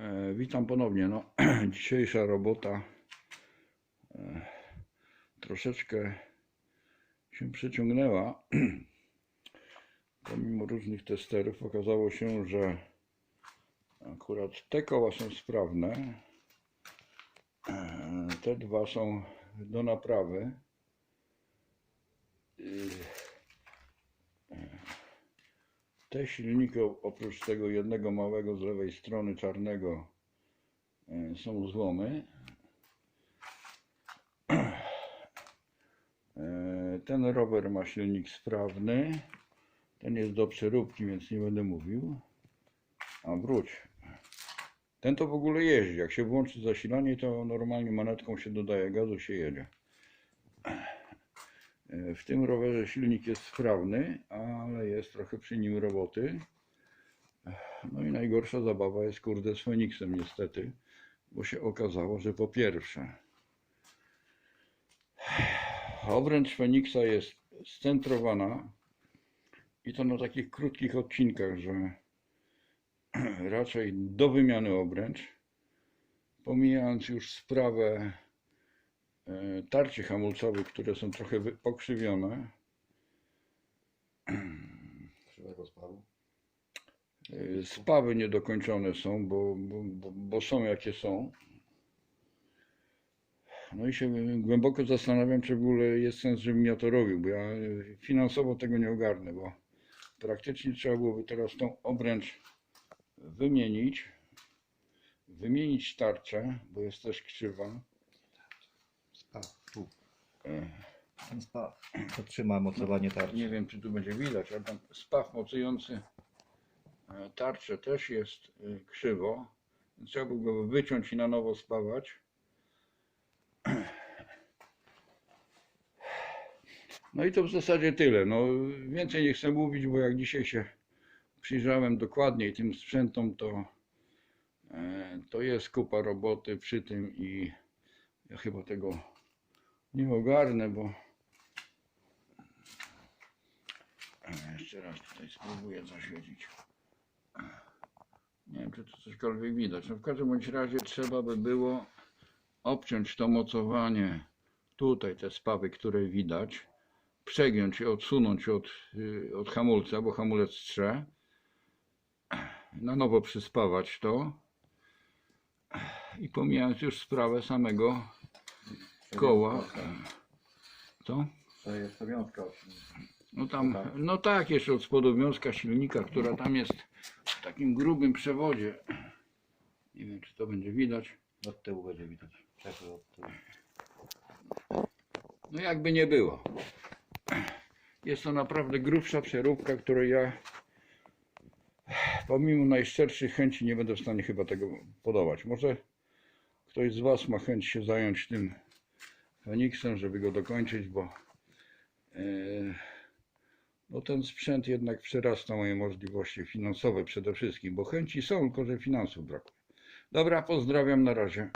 E, witam ponownie. No, dzisiejsza robota e, troszeczkę się przeciągnęła. Pomimo różnych testerów okazało się, że akurat te koła są sprawne. E, te dwa są do naprawy. Te silniki oprócz tego jednego małego z lewej strony czarnego e, są złomy. E, Ten rower ma silnik sprawny. Ten jest do przeróbki, więc nie będę mówił. A wróć. Ten to w ogóle jeździ. Jak się włączy zasilanie, to normalnie manetką się dodaje gazu, się jedzie. E, W tym rowerze silnik jest sprawny, ale jest trochę przy nim roboty. No i najgorsza zabawa jest kurde z Feniksem niestety, bo się okazało, że po pierwsze obręcz Feniksa jest scentrowana i to na takich krótkich odcinkach, że raczej do wymiany obręcz, pomijając już sprawę tarczy hamulcowych, które są trochę pokrzywione, krzywego spawu. E, Spawy niedokończone są, bo, bo, bo, są jakie są. No i się głęboko zastanawiam, czy w ogóle jest sens, żebym ja to robił, bo ja e, finansowo tego nie ogarnę, bo praktycznie trzeba byłoby teraz tą obręcz wymienić, wymienić tarczę, bo jest też krzywa. Spaw, tu. E, Ten spaw. To trzyma mocowanie tarczy. Nie wiem, czy tu będzie widać, ale tam spaw mocujący e, tarczę też jest e, krzywo. Więc Trzeba by go wyciąć i na nowo spawać. No i to w zasadzie tyle. No, więcej nie chcę mówić, bo jak dzisiaj się przyjrzałem dokładniej tym sprzętom, to, e, to jest kupa roboty przy tym i ja chyba tego nie ogarnę, bo Jeszcze raz tutaj spróbuję zaświecić. Nie wiem, czy tu cośkolwiek widać. No w każdym bądź razie trzeba by było obciąć to mocowanie tutaj, te spawy, które widać, przegiąć i odsunąć od, y, od hamulca, bo hamulec trze. Na nowo przyspawać to. I pomijając już sprawę samego koła. Co? To jest to wiązka. No tam, Tak. no tak, jeszcze od spodu wiązka silnika, która tam jest w takim grubym przewodzie. Nie wiem, czy to będzie widać. Od tyłu będzie widać. Czekaj od tyłu. No jakby nie było. Jest to naprawdę grubsza przeróbka, której ja pomimo najszczerszych chęci nie będę w stanie chyba tego podobać. Może ktoś z Was ma chęć się zająć tym Feniksem, żeby go dokończyć, bo e, no ten sprzęt jednak przerasta moje możliwości finansowe przede wszystkim, bo chęci są, tylko że finansów brakuje. Dobra, pozdrawiam, na razie.